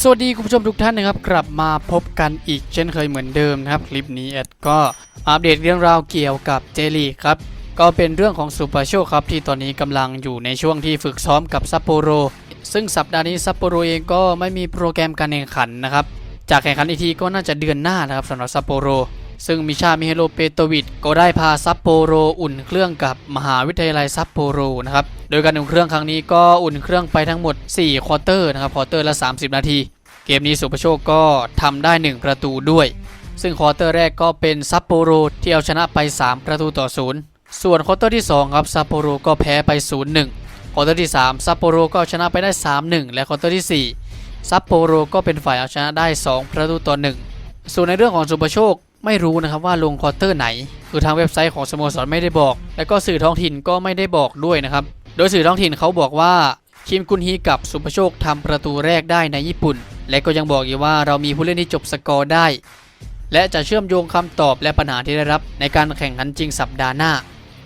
สวัสดีคุณผู้ชมทุกท่านนะครับ กลับมาพบกันอีกเช่นเคยเหมือนเดิมนะครับ คลิปนี้แอดก็อัปเดตเรื่องราวเกี่ยวกับเจลีครับ ก็เป็นเรื่องของซูเปอร์โชคครับ ที่ตอนนี้กำลังอยู่ในช่วงที่ฝึกซ้อมกับซัปโปโร ซึ่งสัปดาห์นี้ซัปโปโรเองก็ไม่มีโปรแกรมการแข่งขันนะครับ จากแข่งขันอีกทีก็น่าจะเดือนหน้านะครับสำหรับซัปโปโร ซึ่งมิชามิเฮโลเปโตวิดก็ได้พาซัปโปโรอุ่นเครื่องกับมหาวิทยาลัยซัปโปโรนะครับโดยการอุ่นเครื่องครั้งนี้ก็อุ่นเครื่องไปทั้งหมด 4 ควอเตอร์นะครับควอเตอร์ละ 30 นาที เกมนี้สุภโชคก็ทำได้ 1 ประตูด้วย ซึ่งควอเตอร์แรกก็เป็นซัปโปโรที่เอาชนะไป 3 ประตูต่อ0ส่วนควอเตอร์ที่2ครับซัปโปโรก็แพ้ไป 0-1ควอเตอร์ที่3ซัปโปโรก็เอาชนะไปได้ 3-1 และควอเตอร์ที่ 4ซัปโปโรก็เป็นฝ่ายเอาชนะได้ 2 ประตูต่อ 1 ส่วนในเรื่องของสุภโชค ไม่รู้นะครับว่าลงควอเตอร์ไหน คือทางเว็บไซต์ของสโมสรไม่ได้บอก และก็สื่อท้องถิ่นก็ไม่ได้บอกด้วยนะครับ โดยสื่อท้องถิ่นเขาบอกว่าคิมกุนฮีกับสุภโชคทำประตูแรกได้ในญี่ปุ่น และก็ยังบอกอีกว่าเรามีผู้เล่นที่จบสกอร์ได้ และจะเชื่อมโยงคำตอบและปัญหาที่ได้รับ ในการแข่งขันจริงสัปดาห์หน้า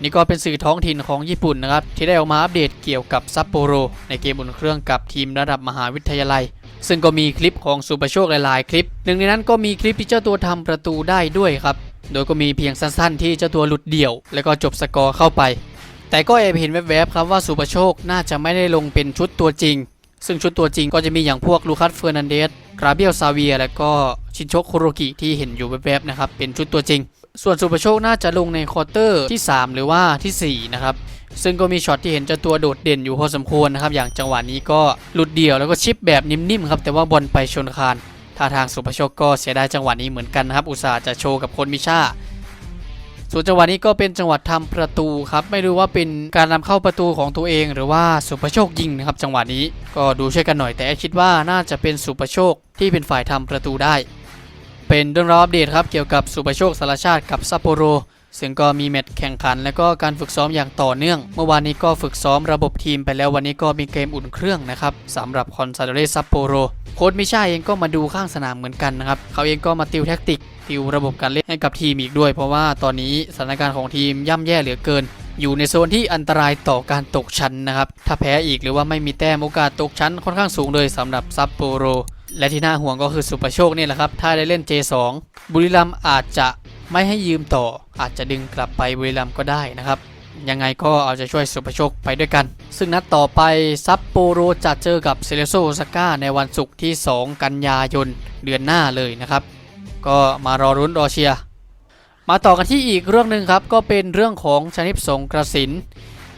นี่ก็เป็นสื่อท้องถิ่นของญี่ปุ่นนะครับที่ได้ออกมาอัปเดตเกี่ยวกับซัปโปโรในเกมอุ่นเครื่องกับทีมระดับมหาวิทยาลัย ซึ่งก็มีคลิปของสุประโชคหลายๆ คลิป หนึ่งในนั้นก็มีคลิปที่เจ้าตัวทำประตูได้ด้วยครับ โดยก็มีเพียงสั้นๆ ที่เจ้าตัวหลุดเดี่ยว แล้วก็จบสกอร์เข้าไป แต่ก็แอบเห็นแวบๆครับว่าสุประโชคน่าจะไม่ได้ลงเป็นชุดตัวจริง ซึ่งชุดตัวจริงก็จะมีอย่างพวกลูคัสเฟอร์นันเดสกราเบียลซาเวีย และก็ชินโชคุโรกิที่เห็นอยู่แวบๆนะครับเป็นชุดตัวจริง ส่วนสุประโชคน่าจะลงในควอเตอร์ที่ 3 หรือว่าทีสี่ 4 นะครับ ซึ่งก็มีช็อตที่เห็นเจ้าตัวโดดเด่นอยู่พอสมควรนะครับ อย่างจังหวะนี้ก็หลุดเดี่ยวแล้วก็ชิปแบบนิ่มๆครับ แต่ว่าบอลไปชนคานท่าทางสุประโชคก็เสียดายจังหวะนี้เหมือนกันนะครับ อุตส่าห์จะโชว์กับคนมิชาส่วนจังหวะนี้ก็เป็นจังหวะทำประตูครับ ไม่รู้ว่าเป็นการนำเข้าประตูของตัวเอง หรือว่าสุประโชคยิงนะครับ จังหวะนี้ก็ดูช่วยกันหน่อยแต่คิดว่าน่าจะเป็นสุประโชคที่เป็นฝ่ายทำประตูได้ เป็นเรื่องราวอัปเดตครับเกี่ยวกับสุประโชคสารชาติกับซัปโปโรซึ่งก็มีแมตช์แข่งขัน และก็การฝึกซ้อมอย่างต่อเนื่อง เมื่อวานนี้ก็ฝึกซ้อมระบบทีมไปแล้ววันนี้ก็มีเกมอุ่นเครื่องนะครับสำหรับคอนซาโดเรซัปโปโรโค้ชมิชาเองก็มาดูข้างสนามเหมือนกันนะครับเขาเองก็มาติวแท็กติกติวระบบการเล่นให้กับทีมอีกด้วย เพราะว่าตอนนี้สถานการณ์ของทีมย่ำแย่เหลือเกิน อยู่ในโซนที่อันตรายต่อการตกชั้นนะครับถ้าแพ้อีกหรือว่าไม่มีแต้มโอกาสตกชั้นค่อนข้างสูงเลยสำหรับซัปโปโร และที่น่าห่วงก็คือสุประโชคนี่แหละครับ ถ้าได้เล่น J2 บุรีรัมอาจจะไม่ให้ยืมต่อ อาจจะดึงกลับไปบุรีรัมก็ได้นะครับ ยังไงก็เอาจะช่วยสุประโชคไปด้วยกัน ซึ่งนัดต่อไปซัปโปโรจะเจอกับเซเลโซโอซาก้าในวันศุกร์ที่ 2 กันยายนเดือนหน้าเลยนะครับ ก็มารอรุ้นรอเชียร์มาต่อกันที่อีกเรื่องหนึ่งครับ ก็เป็นเรื่องของชนิปสงกระสิน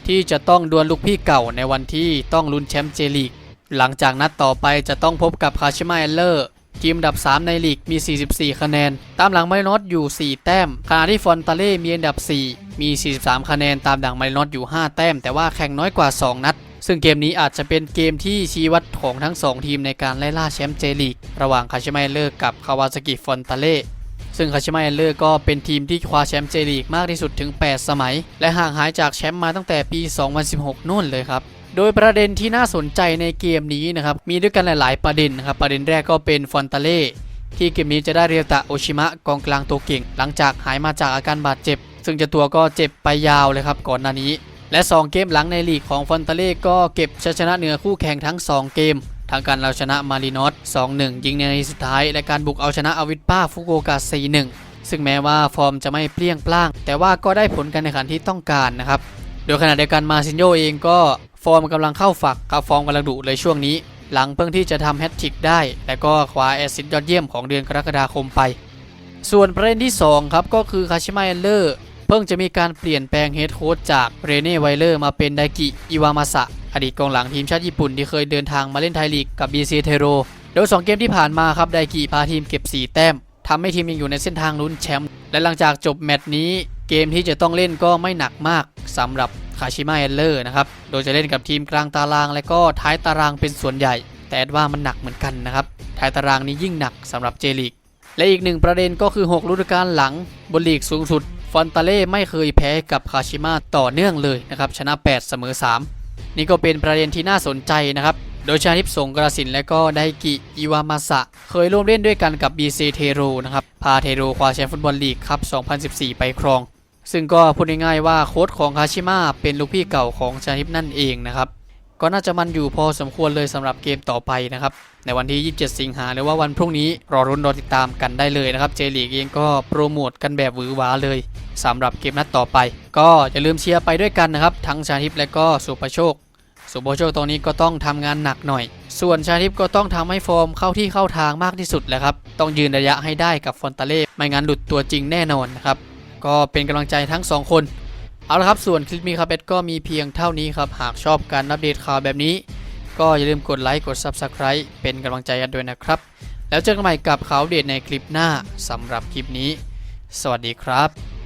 ที่จะต้องดวลลูกพี่เก่าในวันที่ต้องลุ้นแชมป์เจลีก หลังจากนัดต่อไปจะต้องพบกับคาชิมาเอลเลอร์ทีมอันดับ 3 ในลีกมี 44 คะแนน ตามหลังมารินอสอยู่ 4 แต้ม ขณะที่ฟอนตาเล่มีอันดับ 4 มี 43 คะแนน ตามหลังมารินอสอยู่ 5 แต้ม แต่ว่าแข่งน้อยกว่า 2 นัด ซึ่งเกมนี้อาจจะเป็นเกมที่ชี้วัดของทั้ง 2 ทีมในการไล่ล่าแชมป์เจลีก ระหว่างคาชิมาเอลเลอร์กับคาวาซากิฟอนตาเล่ซึ่งคาชิมาเอลเลอร์ก็เป็นทีมที่คว้าแชมป์เจลีกมากที่สุดถึง 8 สมัย และห่างหายจากแชมป์มาตั้งแต่ปี 2016 นู่นเลยครับ โดยประเด็นที่น่าสนใจในเกมนี้นะครับ มีด้วยกันหลาย ๆ ประเด็นนะครับ ประเด็นแรกก็เป็นฟอนตาเล่ที่เกมนี้จะได้เรียวตะโอชิมะกองกลางตัวเก่ง หลังจากหายมาจากอาการบาดเจ็บ ซึ่งเจ้าตัวก็เจ็บไปยาวเลยครับก่อนหน้านี้ และ 2 เกมหลังในลีกของฟอนตาเล่ก็เก็บชัยชนะเหนือคู่แข่งทั้ง 2 เกม ทางการเราชนะมารินอส2-1 ยิงในสุดท้าย และการบุกเอาชนะอวิสป้าฟุกุโอกะ4-1 ซึ่งแม้ว่าฟอร์มจะไม่เปรี้ยงปร้าง แต่ว่าก็ได้ผลการแข่งขันที่ต้องการนะครับโดยขณะเดียวกันมาซินโยเองก็ ฟอร์มกำลังเข้าฝักกับฟอร์มกำลังดุเลยช่วงนี้ หลังเพิ่งที่จะทำแฮตทริกได้ และก็คว้าแอสซิสยอดเยี่ยมของเดือนกรกฎาคมไป ส่วนประเด็นที่ 2 ครับ ก็คือคาชิมาเอลเลอร์ เพิ่งจะมีการเปลี่ยนแปลงเฮดโค้ชจากเรเน่ไวเลอร์มาเป็นไดกิอิวามาสะอดีตกองหลังทีมชาติญี่ปุ่นที่เคยเดินทางมาเล่นไทยลีกกับ BC เทโรโดย 2 เกมที่ผ่านมาครับไดกิพาทีมเก็บ 4 แต้มทำให้ทีมยังอยู่ในเส้นทางลุ้นแชมป์และหลังจากจบแมตช์นี้ เกมที่จะต้องเล่นก็ไม่หนักมากสำหรับ คาชิมาเอลเลอร์นะครับ โดยจะเล่นกับทีมกลางตาราง และก็ท้ายตารางเป็นส่วนใหญ่ แต่ว่ามันหนักเหมือนกันนะครับ ท้ายตารางนี้ยิ่งหนักสำหรับเจลีก และอีกหนึ่งประเด็นก็คือ 6 ฤดูกาลหลังบนลีกสูงสุด ฟอนตาเล่ไม่เคยแพ้กับคาชิมาต่อเนื่องเลยนะครับ ชนะ 8 เสมอ 3 นี่ก็เป็นประเด็นที่น่าสนใจนะครับ โดยชาทิพสงกระสินและก็ไดกิอิวามาสะเคยร่วมเล่นด้วยกันกับ BC เทโรนะครับ พาเทโรคว้าแชมป์ฟุตบอลลีกครับ 2014 ไปครอง ซึ่งก็พูดง่ายๆว่าโค้ชของคาชิมะเป็นลูกพี่เก่าของชาทิพย์นั่นเองนะครับก็น่าจะมันอยู่พอสมควรเลยสำหรับเกมต่อไปนะครับในวันที่ 27 สิงหาหรือว่าวันพรุ่งนี้รอรุ้นรอติดตามกันได้เลยนะครับเจลีกเองก็โปรโมทกันแบบหวือหวาเลยสำหรับเกมนัดต่อไป ก็อย่าลืมเชียร์ไปด้วยกันนะครับทั้งชาทิพและก็สุประโชค สุประโชคตรงนี้ก็ต้องทำงานหนักหน่อย ส่วนชาทิพก็ต้องทำให้ฟอร์มเข้าที่เข้าทางมากที่สุดแหละครับต้องยืนระยะให้ได้กับฟอนตาเล่ไม่งั้นหลุดตัวจริงแน่นอนนะครับ ก็เป็นกำลังใจทั้งสองคน เอาละครับส่วนคลิปมีครับเอ็ดก็มีเพียงเท่านี้ครับ หากชอบการอัปเดตข่าวแบบนี้ ก็อย่าลืมกดไลค์กด Subscribe เป็นกำลังใจกันด้วยนะครับ แล้วเจอกันใหม่กับข่าวอัปเดตในคลิปหน้าสำหรับคลิปนี้ สวัสดีครับ